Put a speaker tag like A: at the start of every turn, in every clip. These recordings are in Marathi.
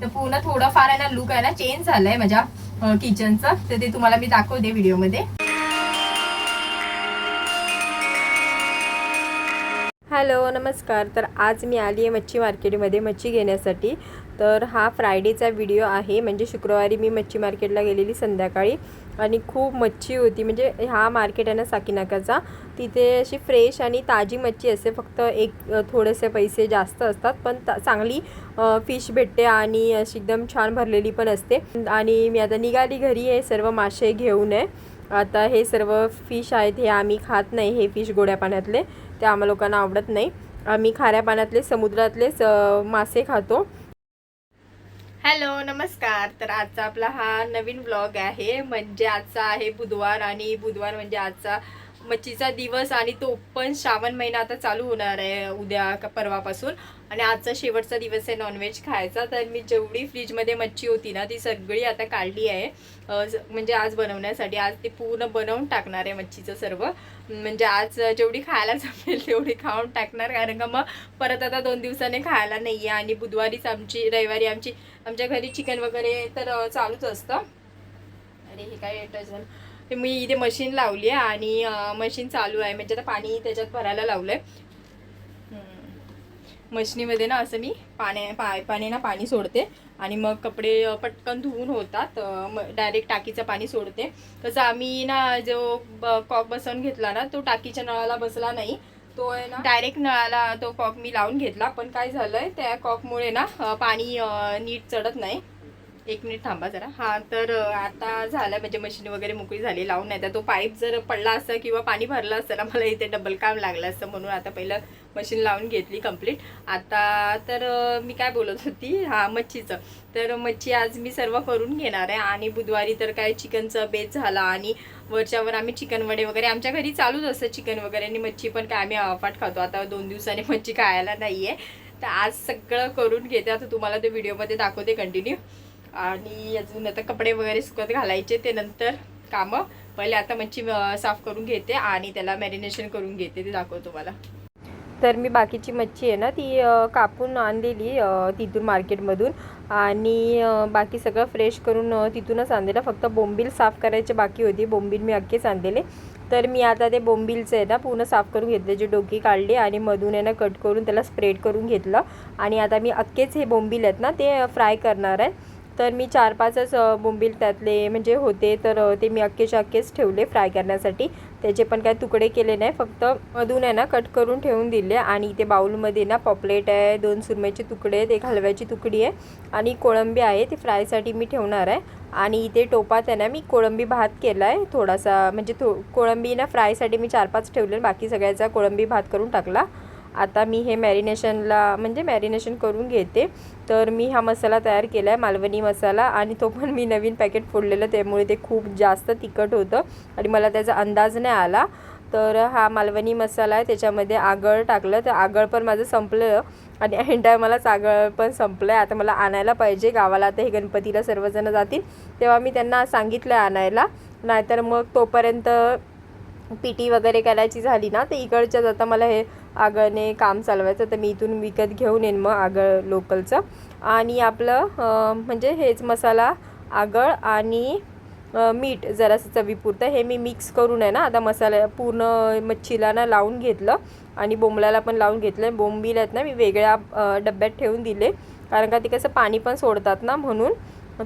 A: तर पूर्ण थोडंफार आहे ना लुक आहे ना चेंज झालंय माझ्या किचनचं तर ते तुम्हाला मी दाखवते व्हिडिओमध्ये हॅलो नमस्कार. तर आज मी आली आहे मच्छी मार्केटमध्ये मच्छी घेण्यासाठी. तर हा फ्रायडेचा व्हिडिओ आहे. म्हणजे शुक्रवारी मी मच्छी मार्केटला गेलेली संध्याकाळी. आणि खूप मच्छी होती. म्हणजे हा मार्केट आहे ना साकीनाकाचा. तिथे अशी फ्रेश आणि ताजी मच्छी असते. फक्त एक थोडेसे पैसे जास्त असतात. पण चांगली फिश भेटते आणि अशी एकदम छान भरलेली पण असते. आणि मी आता निघाली घरी. हे सर्व मासे घेऊन आहे. आता हे सर्व फिश आहेत. हे आम्ही खात नाही. हे फिश गोड्या पाण्यातले. ते आम्हा लोकांना आवडत नाही. आम्ही खाऱ्या पाण्यातले समुद्रातलेच मासे खातो. हॅलो नमस्कार. तर आजचा आपला हा नवीन ब्लॉग आहे. म्हणजे आजचा आहे बुधवार आणि बुधवार म्हणजे आजचा मच्छीचा दिवस आणि तो पण श्रावण महिना आता चालू होणार आहे उद्या का परवापासून. आणि आजचा शेवटचा दिवस आहे नॉनव्हेज खायचा. तर मी जेवढी फ्रीजमध्ये मच्छी होती ना ती सगळी आता काढली आहे. म्हणजे आज बनवण्यासाठी. आज ती पूर्ण बनवून टाकणार आहे मच्छीचं सर्व. म्हणजे आज जेवढी खायला जमेल तेवढी खाऊन टाकणार. कारण का मग परत आता दोन दिवसाने खायला नाही आहे आणि बुधवारीच आमची रविवारी आमची आमच्या घरी चिकन वगैरे तर चालूच असतं. अरे हे काय डझन ते मी इथे मशीन लावली आहे आणि मशीन चालू आहे. म्हणजे आता पाणी त्याच्यात भरायला लावलं आहे मशनीमध्ये ना असं मी पाण्या पा पाणी ना पाणी सोडते. आणि मग कपडे पटकन धुवून होतात. डायरेक्ट टाकीचं पाणी सोडते. तसं आम्ही ना जो ब- कॉक बसवून घेतला ना तो टाकीच्या नळाला बसला नाही. तो आहे ना. डायरेक्ट नळाला तो कॉक मी लावून घेतला पण काय झालंय त्या कॉकमुळे ना पाणी नीट चढत नाही. एक मिनिट थांबा जरा. हा तर आता झालं म्हणजे मशीन वगैरे मोकळी झाली लावून नाही तर तो पाईप जर पडला असता किंवा पाणी भरलं असतं ना मला इथे डबल काम लागलं असतं म्हणून आता पहिलं मशीन लावून घेतली कंप्लीट आता तर मी काय बोलत होती? हां मच्छीचं. तर मच्छी आज मी सर्व करून घेणार आहे आणि बुधवारी तर काय चिकनचं बेत झाला आणि वरच्यावर आम्ही चिकन वडे वगैरे आमच्या घरी चालूच असतं चिकन वगैरे आणि मच्छी पण काय आम्ही आवाफाट खातो. आता दोन दिवसांनी मच्छी खायला नाही आहे तर आज सगळं करून घेते. आता तुम्हाला ते व्हिडिओमध्ये दाखवते कंटिन्यू आणि अजून आता कपडे वगैरे सुकत घालायचे ते नंतर कामं. पहिले आता मच्छी साफ करून घेते आणि त्याला मॅरिनेशन करून घेते ते दाखवतो तुम्हाला. तर मी बाकीची मच्छी आहे ना ती कापून आणलेली तिथून मार्केटमधून. आणि बाकी सगळं फ्रेश करून तिथूनच आणलेलं. फक्त बोंबील साफ करायचे बाकी होती. बोंबील मी अख्खेच आणलेले. तर मी आता ते बोंबीलचं आहे ना पूर्ण साफ करून घेतले. जे डोकी काढली आणि मधून आहे ना कट करून त्याला स्प्रेड करून घेतलं. आणि आता मी अख्खेच हे बोंबील आहेत ना ते फ्राय करणार आहे. तर मी चार पाचच बोंबील त्यातले म्हणजे होते तर ते मी अख्खेच्या अख्खेच ठेवले फ्राय करण्यासाठी. त्याचे पण काय तुकडे केले नाही फक्त मधून आहे ना कट करून ठेवून दिले आणि इथे बाउलमध्ये ना पॉपलेट आहे दोन सुरमेचे तुकडे आहेत एक हलव्याची तुकडी आहे आणि कोळंबी आहे ती फ्रायसाठी मी ठेवणार आहे. आणि इथे टोपात आहे ना मी कोळंबी भात केला आहे थोडासा म्हणजे थो कोळंबी ना फ्रायसाठी मी चार पाच ठेवले बाकी सगळ्याचा कोळंबी भात करून टाकला. आता मी हे मॅरिनेशनला म्हणजे मॅरिनेशन करून घेते. तर मी हा मसाला तयार केला आहे मालवणी मसाला. आणि तो पण मी नवीन पॅकेट फोडलेलं त्यामुळे ते खूप जास्त तिखट होतं. आणि मला त्याचा अंदाज नाही आला. तर हा मालवणी मसाला आहे त्याच्यामध्ये आगळ टाकलं. तर आगळ पण माझं संपलं. आणि ऐन टायमालाच आगळ पण संपलं आहे आता मला आणायला पाहिजे. गावाला आता हे गणपतीला सर्वजण जातील. तेव्हा मी त्यांना सांगितलं आणायला. नाहीतर मग तोपर्यंत पीटी वगैरे करायची झाली ना तर इकडच्याच आता मला हे आगळने काम चालवायचं तर मी इथून विकत घेऊन येईन मग आगळ लोकलचं. आणि आपलं म्हणजे हेच मसाला आगळ आणि मीठ जरासं चवीपुरतं. हे मी मिक्स करून आहे ना आता मसाला पूर्ण मच्छीला ना लावून घेतलं आणि बोंबलाला पण लावून घेतलं. बोंबील आहेत ना मी वेगळ्या डब्यात ठेवून दिले. कारण का ते कसं पाणी पण सोडतात ना म्हणून.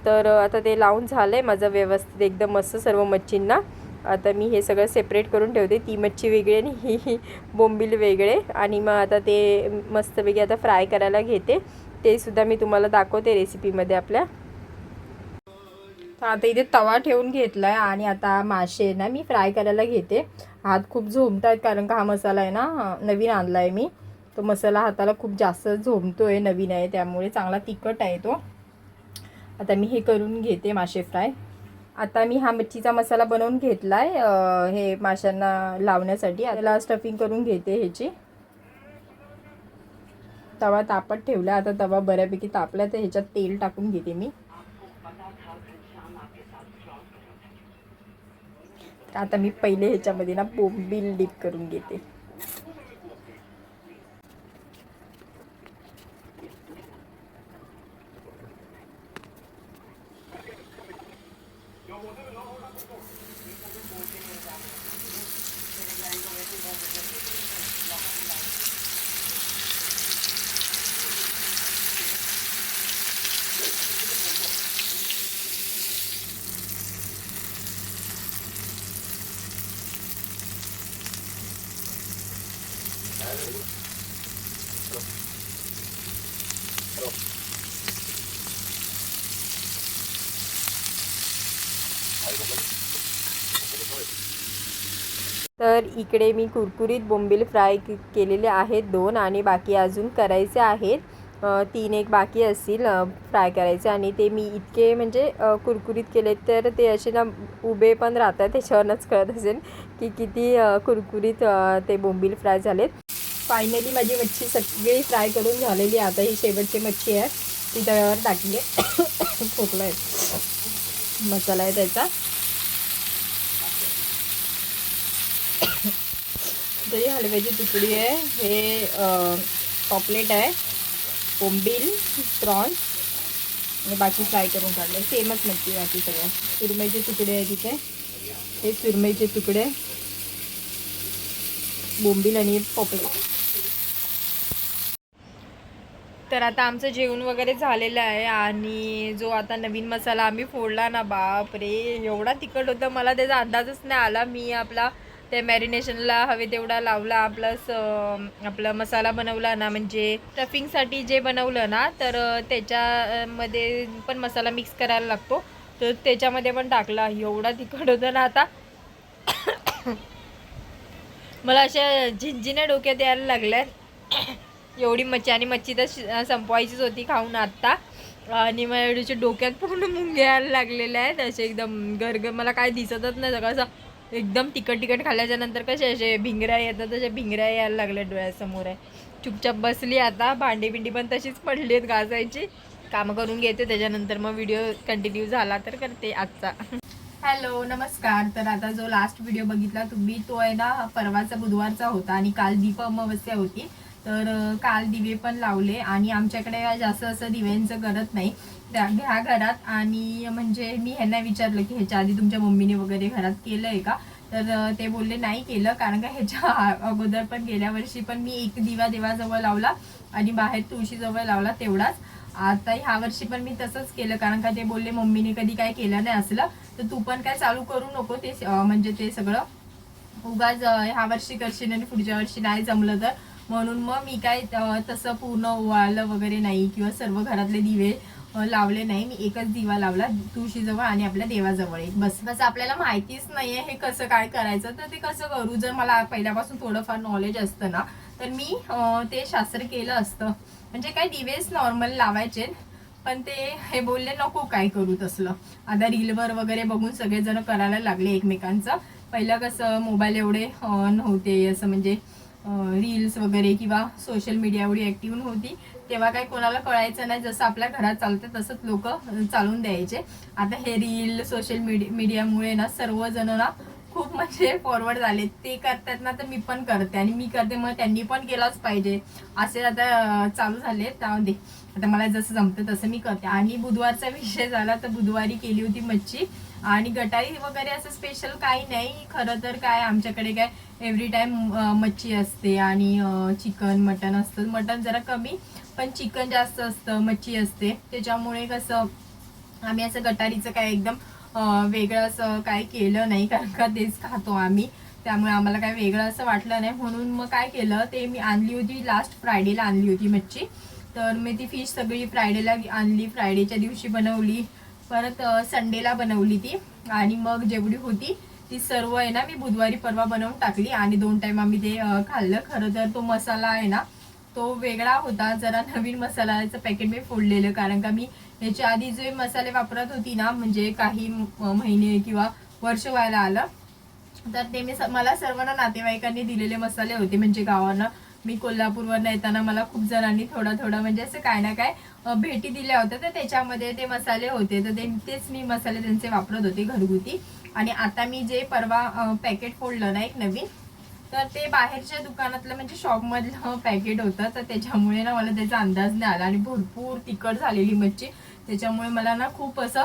A: तर आता ते लावून झालं आहे माझं व्यवस्थित एकदम मस्त सर्व मच्छींना. आता मी हे सगळं सेपरेट करून ठेवते. ती मच्छी वेगळी आणि ही बोंबील वेगळे. आणि मग आता ते मस्तपैकी आता फ्राय करायला घेते. ते सुद्धा मी तुम्हाला दाखवते रेसिपीमध्ये आपल्या. आता इथे तवा ठेवून घेतला आहे आणि आता मासे ना मी फ्राय करायला घेते. हात खूप झोमत आहेत कारण का हा मसाला आहे ना नवीन आणला आहे मी. तो मसाला हाताला खूप जास्त झोमतो आहे नवीन आहे त्यामुळे चांगला तिखट आहे तो. आता मी हे करून घेते मासे फ्राय आता मी हा मच्छीचा मसाला बनवून घेतला आहे हे माशांना लावण्यासाठी. त्याला स्टफिंग करून घेते ह्याची. तवा तापत ठेवला आता तवा बऱ्यापैकी तापला तर ह्याच्यात तेल टाकून घेते मी. आता मी पहिले ह्याच्यामध्ये ना बोंबील डीप करून घेते. Thank you. तर इकडे मी कुरकुरीत बोंबील फ्राय केलेले आहेत दोन आणि बाकी अजून करायचे आहेत. तीन एक बाकी असतील फ्राय करायचे आणि ते मी इतके म्हणजे कुरकुरीत केले तर ते असे ना उभे पण राहतात त्याच्यावरच कळत असेल की किती कुरकुरीत ते बोंबील फ्राय झालेत. फायनली माझी मच्छी सगळी फ्राय करून झालेली आता ही शेवटची मच्छी आहे. ती तव्यावर टाकली आहे खोकला आहे. मसाला आहे त्याचा. तरी हलव्याची तुकडी आहे. हे पॉपलेट आहे. बोंबील प्रॉन्स आणि बाकी फ्राय करून काढले. सेमच नक्की बाकी सगळं. सुरमईचे तुकडे आहे तिथे. हे सुरमईचे तुकडे. बोंबील आणि पॉपलेट. तर आता आमचं जेवण वगैरे झालेलं आहे आणि जो आता नवीन मसाला आम्ही फोडला ना बाप रे एवढा तिखट होता. मला त्याचा अंदाजच नाही आला. मी आपला ते मॅरिनेशनला हवे तेवढा लावला प्लस आपला मसाला बनवला ना म्हणजे स्टफिंगसाठी जे बनवलं ना तर त्याच्यामध्ये पण मसाला मिक्स करायला लागतो. तर त्याच्यामध्ये पण टाकला. एवढा तिखट होता ना आता. मला अशा झिंझिण्या डोक्यात यायला लागल्या एवढी मच्छी आणि मच्छी तर संपवायचीच होती खाऊन आत्ता आणि माझ्या डोक्यात पूर्ण मुंग्या यायला लागलेल्या आहेत. असे एकदम गरगर मला काय दिसतच नाही. सगळं असं एकदम तिखट तिखट खाल्ल्याच्या नंतर कसे असे भिंगऱ्या येतात तशा भिंगऱ्या यायला लागल्या डोळ्यासमोर आहे. चुपचाप बसली आता भांडी बिंडी पण तशीच पडली आहेत घासायची. कामं करून घेते त्याच्यानंतर मग व्हिडिओ कंटिन्यू झाला तर करते आजचा. हॅलो नमस्कार. तर आता जो लास्ट व्हिडिओ बघितला तुम्ही तो आहे ना परवाचा बुधवारचा होता आणि काल दीप अमावस्या होती. तर काल दिवे पण लावले आणि आमच्याकडे जास्त असं दिव्यांचं करत नाही. त्या ह्या घरात आणि म्हणजे मी ह्यांना विचारलं की ह्याच्या आधी तुमच्या मम्मीने वगैरे घरात केलं आहे का? तर ते बोलले नाही केलं कारण का ह्याच्या अगोदर पण गेल्या वर्षी पण मी एक दिवा देवाजवळ लावला आणि बाहेर तुळशीजवळ लावला तेवढाच. आता ह्या वर्षी पण मी तसंच केलं कारण का ते बोलले मम्मीने कधी काय केलं नाही असलं तर तू पण काय चालू करू नको ते म्हणजे ते सगळं. उगाच ह्या वर्षी करशील आणि पुढच्या वर्षी नाही जमलं तर. म्हणून मग मी काय तसं पूर्ण ओवाळलं वगैरे नाही किंवा सर्व घरातले दिवे लावले नाही. मी एकच दिवा लावला तुळशीजवळ आणि आपल्या देवाजवळ एक. बस बस आपल्याला माहितीच नाहीये हे कसं काय करायचं. तर ते कसं करू? जर मला पहिल्यापासून थोडंफार नॉलेज असतं ना तर मी ते शास्त्र केलं असतं. म्हणजे काय दिवेच नॉर्मल लावायचे. पण ते हे बोलले नको काय करू तसलं. आता रीलवर वगैरे बघून सगळेजण करायला लागले एकमेकांचं. पहिलं कसं मोबाईल एवढे नव्हते. असं म्हणजे रील्स वगैरे किंवा सोशल मीडिया एवढी ॲक्टिव्ह नव्हती. तेव्हा काही कोणाला कळायचं नाही जसं आपल्या घरात चालतं तसंच लोक चालून द्यायचे. आता हे रील सोशल मीडिया मीडियामुळे ना सर्वजण ना खूप म्हणजे फॉरवर्ड झाले. ते करतात ना तर मी पण करते आणि मी करते मग त्यांनी पण केलाच पाहिजे. असे आता चालू झाले. त्यामध्ये आता मला जसं जमतं तसं मी करते. आणि बुधवारचा विषय झाला तर बुधवारी केली होती मच्छी. आणि गटारी वगैरे असं स्पेशल काही नाही. खरं तर काय आमच्याकडे काय एव्हरी टाईम मच्छी असते आणि चिकन मटन असतं. मटन जरा कमी पण चिकन जास्त असतं मच्छी असते. त्याच्यामुळे कसं आम्ही असं गटारीचं काय एकदम वेगळं असं काय केलं नाही. कारण का तेच खातो आम्ही. त्यामुळे आम्हाला काय वेगळं असं वाटलं नाही. म्हणून मग काय केलं ते मी आणली होती लास्ट फ्रायडेला आणली होती मच्छी. तर मी ती फिश सगळी फ्रायडेला आणली. फ्रायडेच्या दिवशी बनवली. परत संडेला बनवली ती. आणि मग जेवढी होती ती सर्व आहे ना मी बुधवारी परवा बनवून टाकली. आणि दोन टाइम आम्ही ते खाल्लं. खरं तर तो मसाला आहे ना तो वेगळा होता. जरा नवीन मसाल्याचं पॅकेट मी फोडलेलं. कारण का मी ह्याच्या आधी जे मसाले वापरत होती ना म्हणजे काही महिने किंवा वर्ष व्हायला आलं तर ते मी मला सर्वांना नातेवाईकांनी दिलेले मसाले होते. म्हणजे गावानं मी कोल्हापूरवरनं येताना मला खूप जणांनी थोडा थोडा म्हणजे असं काय ना काय भेटी दिल्या होत्या. तर त्याच्यामध्ये ते मसाले होते. तर ते तेच मी मसाले त्यांचे वापरत होते घरगुती. आणि आता मी जे परवा पॅकेट फोडलं ना एक नवीन तर ते बाहेरच्या दुकानातलं म्हणजे शॉपमधलं पॅकेट होतं. तर त्याच्यामुळे ना मला त्याचा अंदाज नाही आला. आणि भरपूर तिखट झालेली मच्छी. त्याच्यामुळे मला ना खूप असं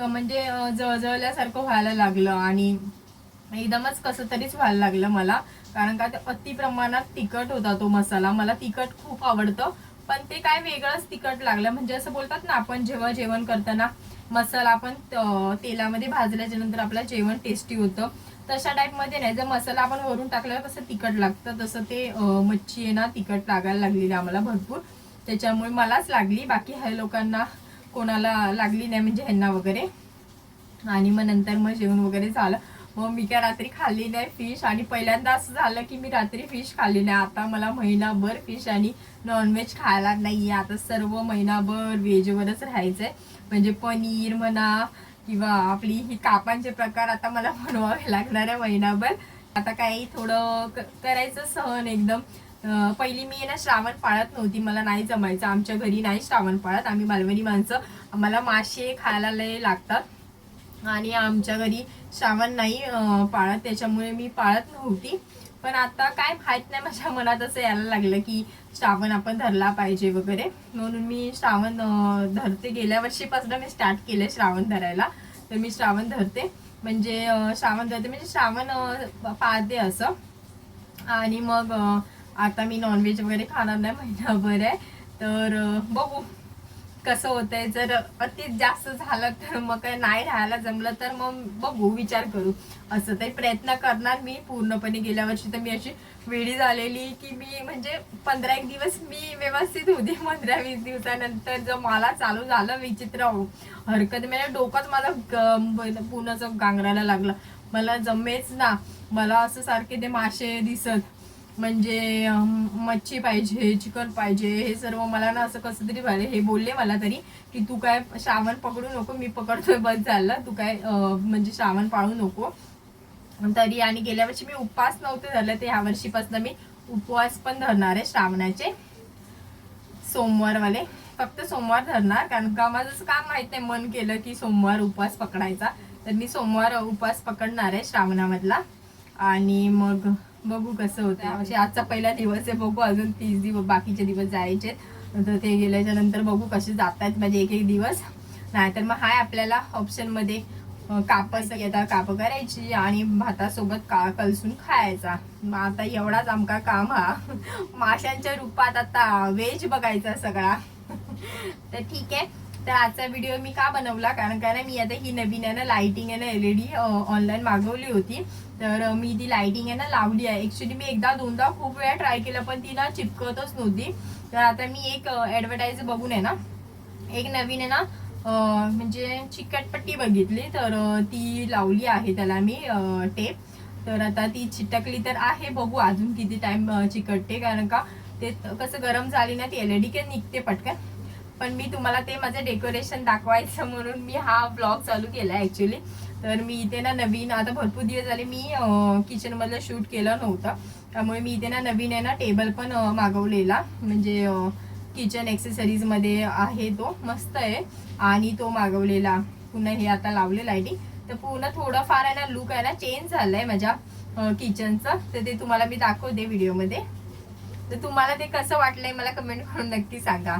A: म्हणजे अ, जळजळल्यासारखं व्हायला लागलं. आणि एकदमच कसं तरीच व्हायला लागलं मला. कारण का ते अति प्रमाणात तिखट होता तो मसाला. मला तिखट खूप आवडतं. पण ते काय वेगळंच तिखट लागलं. म्हणजे असं बोलतात ना आपण जेव्हा जेवण करताना मसाला आपण तेलामध्ये भाजल्याच्या नंतर आपलं जेवण टेस्टी होतं. तशा टाईपमध्ये नाही. जर मसाला आपण वरून टाकल्यावर कसं तिखट लागतं. तसं ते मच्छी आहे ना तिखट लागायला लागलेली आम्हाला भरपूर. त्याच्यामुळे मलाच लागली. बाकी ह्या लोकांना कोणाला लागली नाही म्हणजे ह्यांना वगैरे. आणि मग नंतर मग जेवण वगैरे झालं. मग मी काय रात्री खाल्ली नाही फिश आणि पहिल्यांदा असं झालं की मी रात्री फिश खाल्ली नाही. आता मला महिनाभर फिश आणि नॉनव्हेज खायला नाही आता सर्व महिनाभर व्हेजवरच राहायचंय. म्हणजे पनीर म्हणा किंवा आपली ही कापांचे प्रकार आता मला बनवावे लागणार आहे महिनाभर. आता काही थोडं करायचं सहन एकदम. पहिली मी ना श्रावण पाळत नव्हती. मला नाही जमायचं. आमच्या घरी नाही श्रावण पाळत. आम्ही मालवणी माणसं. आम्हाला मासे खायला लय लागतात. आणि आमच्या घरी श्रावण नाही पाळत त्याच्यामुळे मी पाळत नव्हती. पण आता काय माहीत नाही माझ्या मनात असं यायला लागलं की श्रावण आपण धरला पाहिजे वगैरे. म्हणून मी श्रावण धरते. गेल्या वर्षीपासून मी स्टार्ट केलं श्रावण धरायला. तर मी श्रावण धरते. म्हणजे श्रावण धरते म्हणजे श्रावण पाहते पाळते असं. आणि मग आता मी नॉनव्हेज वगैरे खाणार नाही महिनाभर आहे. तर बघू. कसं होतंय? जर अति जास्त झालं तर मग काय नाही राहायला जमलं तर मग बघू विचार करू. असं तरी प्रयत्न करणार मी. पूर्णपणे गेल्या वर्षी तर मी अशी वेळी झालेली की मी म्हणजे पंधरा एक दिवस मी व्यवस्थित होती. पंधरा वीस दिवसानंतर जर मला चालू झालं विचित्र हो, हरकत म्हणजे डोकंच माझं ग- पूर्णच गांगरायला लागलं. मला जमेच ना. मला असं सारखे ते मासे दिसत. म्हणजे मच्छी पाहिजे चिकन पाहिजे हे सर्व मला ना असं कसं तरी झालं हे बोलले मला तरी की तू काय श्रावण पकडू नको मी पकडतोय बस झालं. तू काय म्हणजे श्रावण पाळू नको. तरी आणि गेल्या वर्षी मी उपवास नव्हते धरले ते ह्या वर्षीपासून मी उपवास पण धरणार आहे श्रावणाचे. सोमवारवाले. फक्त सोमवार धरणार कारण का माझं असं काम माहीत नाही मन केलं की सोमवार उपवास पकडायचा. तर मी सोमवार उपवास पकडणार आहे श्रावणामधला. आणि मग बघू कसं होतं म्हणजे आजचा पहिला दिवस आहे बघू अजून तीस दिवस बाकीचे दिवस जायचे तर ते गेल्याच्यानंतर बघू कसे जात आहेत माझे एक एक दिवस. नाहीतर मग हाय आपल्याला ऑप्शनमध्ये कापस घेता काप करायची आणि भातासोबत का कलसून खायचा. मग आता एवढाच आमका काम हा. माशांच्या रूपात आता वेज बघायचा सगळा. तर ठीक आहे. तर आजचा व्हिडिओ मी का बनवला? कारण काय ना मी आता ही नवीन आहे ना लाइटिंग आहे ना एल ई डी ऑनलाईन मागवली होती. तर मी ती लायटिंग आहे ना लावली आहे. ऍक्च्युली मी एकदा दोनदा खूप वेळा ट्राय केलं पण ती ना चिपकतच नव्हती. तर आता मी एक ऍडव्हर्टाईज बघून आहे ना एक नवीन आहे ना म्हणजे चिकटपट्टी बघितली. तर ती लावली आहे त्याला मी टेप तर आता ती चिटकली तर आहे. बघू अजून किती टाइम चिकटते. कारण का ते कसं गरम झाली ना ती एल ई डी निघते पटकन. पण मी तुम्हाला ते माझं डेकोरेशन दाखवायचं म्हणून मी हा ब्लॉग चालू केला ॲक्च्युली तर मी इथे ना नवीन आता भरपूर दिवस झाले मी किचनमधलं शूट केलं नव्हतं. त्यामुळे मी इथे ना नवीन आहे ना टेबल पण मागवलेला. म्हणजे किचन ॲक्सेसरीजमध्ये आहे तो मस्त आहे. आणि तो मागवलेला. पुन्हा हे आता लावलेलं आहे ती तर पूर्ण थोडंफार आहे ना लुक आहे ना चेंज झालं आहे माझ्या किचनचं तर ते तुम्हाला मी दाखवते व्हिडिओमध्ये तर तुम्हाला ते कसं वाटलंय मला कमेंट करून नक्की सांगा.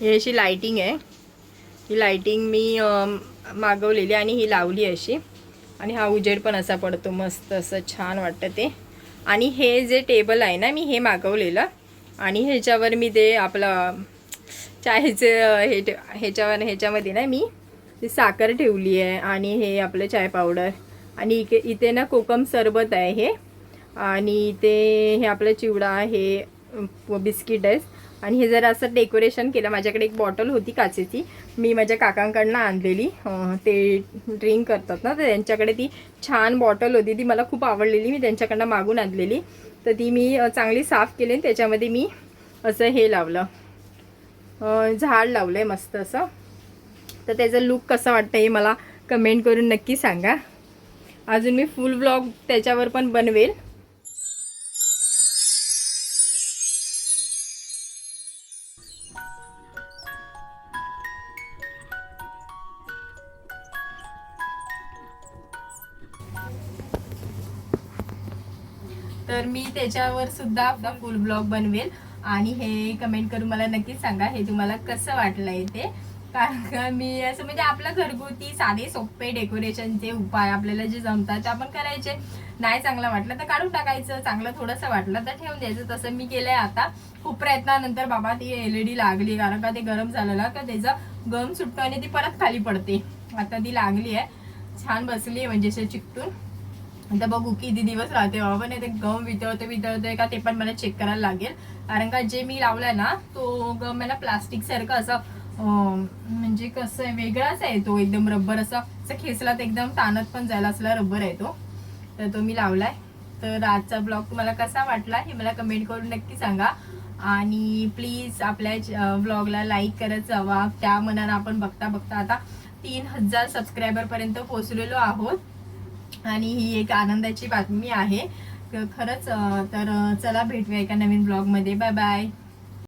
A: ही अशी लायटिंग आहे. ही लायटिंग मी मागवलेली आणि ही लावली अशी. आणि हा उजेड पण असा पडतो मस्त असं छान वाटतं ते. आणि हे जे टेबल आहे ना मी हे मागवलेलं. आणि ह्याच्यावर मी ते आपलं चायचं हे ह्याच्यावर ह्याच्यामध्ये ना मी ती साखर ठेवली आहे आणि हे आपलं चाय पावडर आणि इथे इथे ना कोकम सरबत आहे हे. आणि इथे हे आपलं चिवडा हे बिस्किट आहे. आणि हे जरा असं डेकोरेशन केलं. माझ्याकडे एक बॉटल होती काचेची. मी माझ्या काकांकडनं आणलेली. ते ड्रिंक करतात ना तर त्यांच्याकडे ती छान बॉटल होती. ती मला खूप आवडलेली. मी त्यांच्याकडनं मागून आणलेली. तर ती मी चांगली साफ केली आणि त्याच्यामध्ये मी असं हे लावलं. झाड लावलं आहे मस्त असं. तर त्याचं लुक कसं वाटतं हे मला कमेंट करून नक्की सांगा. अजून मी फुल ब्लॉग त्याच्यावर पण बनवेल. त्याच्यावर सुद्धा फुल ब्लॉग बनवेल. आणि हे कमेंट करून मला नक्कीच सांगा हे तुम्हाला कसं वाटलंय ते कारण का मी असं म्हणजे आपलं घरगुती साधे सोपे डेकोरेशनचे उपाय आपल्याला जे जमतात ते आपण करायचे. नाही चांगलं वाटलं तर काढून टाकायचं चांगलं थोडंसं वाटलं तर ठेवून द्यायचं. तसं मी केलंय आता. खूप प्रयत्नानंतर बाबा ती एल ई डी लागली कारण का ते गरम झालं ना का त्याचं गम सुटतो आणि ती परत खाली पडते. आता ती लागली आहे छान बसली आहे म्हणजे असं चिकटून. आता बघू किती दिवस राहते बाबा. नाही ते गम वितळते वितळतोय का ते पण मला चेक करायला लागेल. कारण का जे मी लावलाय ना तो गम मला प्लास्टिक सारखा असं म्हणजे कसं आहे वेगळाच आहे तो. एकदम रबर असा असं खेचला तर एकदम ताणत पण जायला असला रबर आहे तो. तर तो मी लावलाय. तर आजचा ब्लॉग तुम्हाला कसा वाटला हे मला कमेंट करून नक्की सांगा. आणि प्लीज आपल्या ब्लॉगला लाईक करत जावा. त्या मनानं आपण बघता बघता आता तीन हजार सबस्क्रायबरपर्यंत पोचलेलो आहोत. आणि ही एक आनंदाची बातमी आहे. खरंच तर चला भेटूया एका नवीन ब्लॉगमध्ये बाय बाय